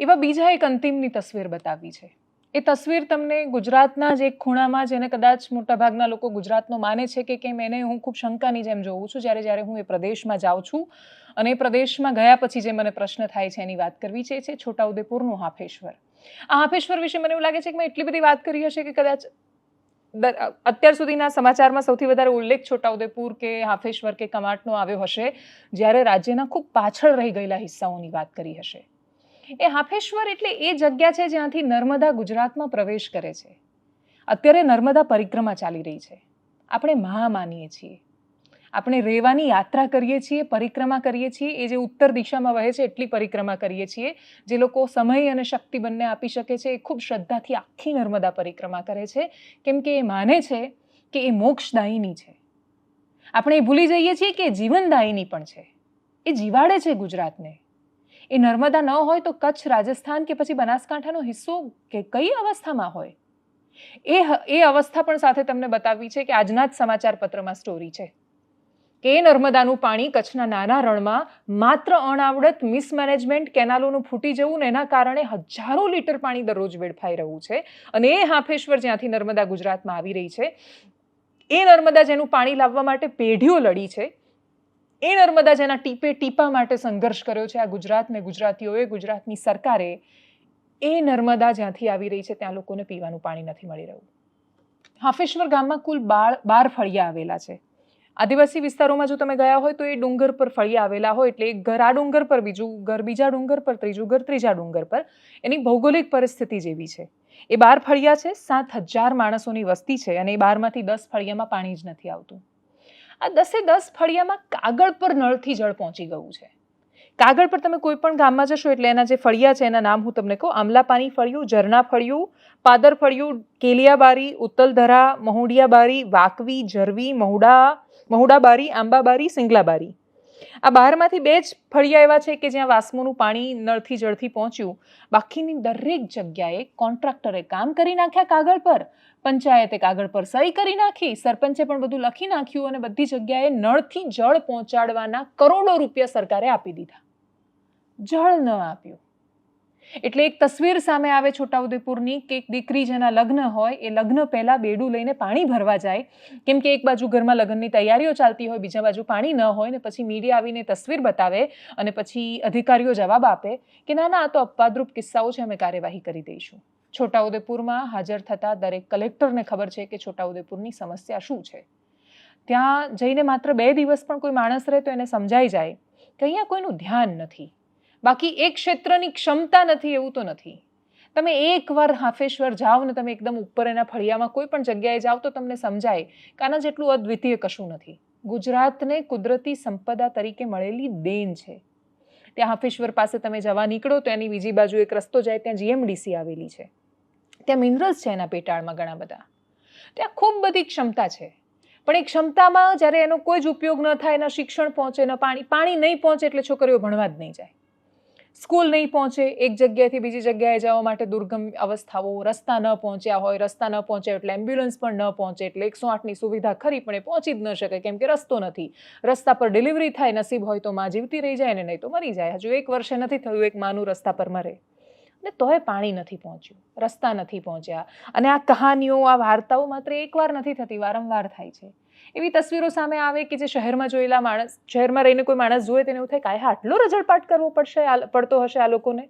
એવા બીજા એક અંતિમની તસવીર બતાવી છે. એ તસવીર તમને ગુજરાતના જ એક ખૂણામાં જેને કદાચ મોટાભાગના લોકો ગુજરાતનો માને છે કે કેમ એને હું ખૂબ શંકાની જેમ જોઉં છું. જ્યારે જ્યારે હું એ પ્રદેશમાં જાઉં છું અને એ પ્રદેશમાં ગયા પછી જે મને પ્રશ્ન થાય છે એની વાત કરવી છે એ છે છોટાઉદેપુરનું હાફેશ્વર. આ હાફેશ્વર વિશે મને એવું લાગે છે કે મેં એટલી બધી વાત કરી હશે કે કદાચ અત્યાર સુધીના સમાચારમાં સૌથી વધારે ઉલ્લેખ છોટાઉદેપુર કે હાફેશ્વર કે કમાટનો આવ્યો હશે જ્યારે રાજ્યના ખૂબ પાછળ રહી ગયેલા હિસ્સાઓની વાત કરી હશે. એ હાફેશ્વર એટલે એ જગ્યા છે જ્યાંથી નર્મદા ગુજરાતમાં પ્રવેશ કરે છે. અત્યારે નર્મદા પરિક્રમા ચાલી રહી છે. આપણે મહા માનીએ છીએ. આપણે રેવાની યાત્રા કરીએ છીએ, પરિક્રમા કરીએ છીએ, એ જે ઉત્તર દિશામાં વહે છે એટલી પરિક્રમા કરીએ છીએ, જે લોકો સમય અને શક્તિ બંને આપી શકે છે, એ ખૂબ શ્રદ્ધાથી આખી નર્મદા પરિક્રમા કરે છે. કેમ કે એ માને છે કે એ મોક્ષદાયિની છે. આપણે ભૂલી જઈએ છીએ કે એ જીવનદાયિની પણ છે. એ જીવાડે છે ગુજરાતને. એ નર્મદા ન હોય તો કચ્છ, રાજસ્થાન કે પછી બનાસકાંઠાનો હિસ્સો કે કઈ અવસ્થામાં હોય? એ એ અવસ્થા પણ સાથે તમને બતાવવી છે કે આજના જ સમાચાર પત્રમાં સ્ટોરી છે. કે નર્મદાનું પાણી કચ્છના નાના રણમાં માત્ર અણાવડત મિસમેનેજમેન્ટ કેનાલોનું ફૂટી જવું ને એના કારણે હજારો લીટર પાણી દરરોજ વેડફાઈ રહ્યું છે અને એ હાફેશ્વર જ્યાંથી નર્મદા ગુજરાતમાં આવી રહી છે. એ નર્મદા જેનું પાણી લાવવા માટે પેઢીઓ લડી છે. એ નર્મદા જેના ટીપે ટીપા માટે સંઘર્ષ કર્યો છે આ ગુજરાતને ગુજરાતીઓએ, ગુજરાતની સરકારે, એ નર્મદા જ્યાંથી આવી રહી છે ત્યાં લોકોને પીવાનું પાણી નથી મળી રહ્યું. હાફેશ્વર ગામમાં કુલ બાર બાર ફળિયા આવેલા છે. આદિવાસી વિસ્તારોમાં જો તમે ગયા હોય તો એ ડુંગર પર ફળિયા આવેલા હોય એટલે એક ઘર, આ ડુંગર પર બીજું ઘર, બીજા ડુંગર પર ત્રીજું ઘર, ત્રીજા ડુંગર પર એની ભૌગોલિક પરિસ્થિતિ જેવી છે. એ બાર ફળિયા છે, સાત હજાર માણસોની વસ્તી છે અને એ બારમાંથી દસ ફળિયામાં પાણી જ નથી આવતું. આ દસે દસ ફળિયામાં કાગળ પર નળથી જળ પહોંચી ગયું છે. કાગળ પર તમે કોઈ પણ ગામમાં જશો એટલે એના જે ફળિયા છે એના નામ હું તમને કહું. આમલાપાની ફળિયું, ઝરણા ફળિયું, પાદર ફળિયું, કેલિયાબારી, ઉત્તલધરા, મહુડિયાબારી, વાકવી જરવી મહુડા, મહુડાબારી, આંબાબારી, સિંગલાબારી. આ બહારમાંથી બે જ ફળિયા એવા છે કે જ્યાં વાસ્મોનું પાણી નળથી જળથી પહોંચ્યું. બાકીની દરેક જગ્યાએ કોન્ટ્રાક્ટરે કામ કરી નાખ્યા કાગળ પર. પંચાયતે કાગળ પર સહી કરી નાખી. સરપંચે પણ બધું લખી નાખ્યું અને બધી જગ્યાએ નળથી જળ પહોંચાડવાના કરોડો રૂપિયા સરકારે આપી દીધા. જળ ન આપ્યું. એટલે એક તસવીર સામે આવે છોટાઉદેપુરની કે એક દીકરી જેના લગ્ન હોય, એ લગ્ન પહેલાં બેડું લઈને પાણી ભરવા જાય. કેમ કે એક બાજુ ઘરમાં લગ્નની તૈયારીઓ ચાલતી હોય, બીજા બાજુ પાણી ન હોય ને પછી મીડિયા આવીને તસવીર બતાવે અને પછી અધિકારીઓ જવાબ આપે કે ના ના, આ તો અપવાદરૂપ કિસ્સાઓ છે, અમે કાર્યવાહી કરી દઈશું. છોટાઉદેપુરમાં હાજર થતા દરેક કલેક્ટરને ખબર છે કે છોટાઉદેપુરની સમસ્યા શું છે. ત્યાં જઈને માત્ર બે દિવસ પણ કોઈ માણસ રહે તો એને સમજાઈ જાય કે અહીંયા કોઈનું ધ્યાન નથી. બાકી એક ક્ષેત્રની ક્ષમતા નથી, એવું તો નથી. તમે એકવાર હાફેશ્વર જાઓ ને તમે એકદમ ઉપર એના ફળિયામાં કોઈ પણ જગ્યાએ જાઓ તો તમને સમજાય કે આના જેટલું અદ્વિતીય કશું નથી. ગુજરાતને કુદરતી સંપદા તરીકે મળેલી દેન છે. ત્યાં હાફેશ્વર પાસે તમે જવા નીકળો તો એની બીજી બાજુ એક રસ્તો જાય, ત્યાં જીએમડીસી આવેલી છે. ત્યાં મિનરલ્સ છે એના પેટાળમાં ઘણા બધા. ત્યાં ખૂબ બધી ક્ષમતા છે. પણ એ ક્ષમતામાં જ્યારે એનો કોઈ જ ઉપયોગ ન થાય, એના શિક્ષણ પહોંચે, ન પાણી પાણી નહીં પહોંચે એટલે છોકરીઓ ભણવા જ નહીં જાય. સ્કૂલ નહીં પહોંચે, એક જગ્યાએથી બીજી જગ્યાએ જવા માટે દુર્ગમ અવસ્થાઓ, રસ્તા ન પહોંચ્યા હોય, રસ્તા ન પહોંચે એટલે એમ્બ્યુલન્સ પણ ન પહોંચે એટલે એકસો આઠની સુવિધા ખરી, પણ એ પહોંચી જ ન શકે કેમ કે રસ્તો નથી. રસ્તા પર ડિલિવરી થાય, નસીબ હોય તો માં જીવતી રહી જાય ને નહીં તો મરી જાય. હજુ એક વર્ષે નથી થયું એક માનું રસ્તા પર મરે. ને તોય પાણી નથી પહોંચ્યું, રસ્તા નથી પહોંચ્યા. અને આ કહાનીઓ, આ વાર્તાઓ માત્ર એકવાર નથી થતી, વારંવાર થાય છે. એવી તસવીરો સામે આવે કે જે શહેરમાં જોયેલા માણસ, શહેરમાં રહીને કોઈ માણસ જોવે તેને એવું થાય કે આ આટલો રજળપાટ કરવો પડશે પડતો હશે આ લોકોને?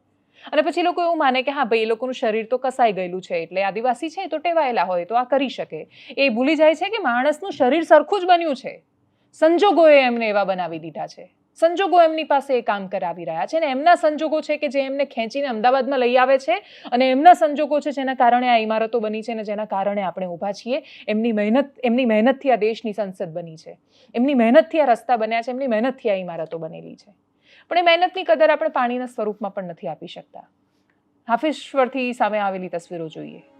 અને પછી લોકો એવું માને કે હા, ભાઈ, એ લોકોનું શરીર તો કસાઈ ગયેલું છે, એટલે આદિવાસી છે, તો ટેવાયેલા હોય, તો આ કરી શકે. એ ભૂલી જાય છે કે માણસનું શરીર સરખું જ બન્યું છે. સંજોગોએ એમને એવા બનાવી દીધા છે. સંજોગો એમની પાસે એ કામ કરાવી રહ્યા છે અને એમના સંજોગો છે કે જે એમને ખેંચીને અમદાવાદમાં લઈ આવે છે અને એમના સંજોગો છે જેના કારણે આ ઇમારતો બની છે અને જેના કારણે આપણે ઊભા છીએ, એમની મહેનત, એમની મહેનતથી આ દેશની સંસદ બની છે. એમની મહેનતથી આ રસ્તા બન્યા છે, એમની મહેનતથી આ ઇમારતો બનેલી છે. પણ એ મહેનતની કદર આપણે પાણીના સ્વરૂપમાં પણ નથી આપી શકતા. હાફિશ્વરથી સામે આવેલી તસવીરો જોઈએ.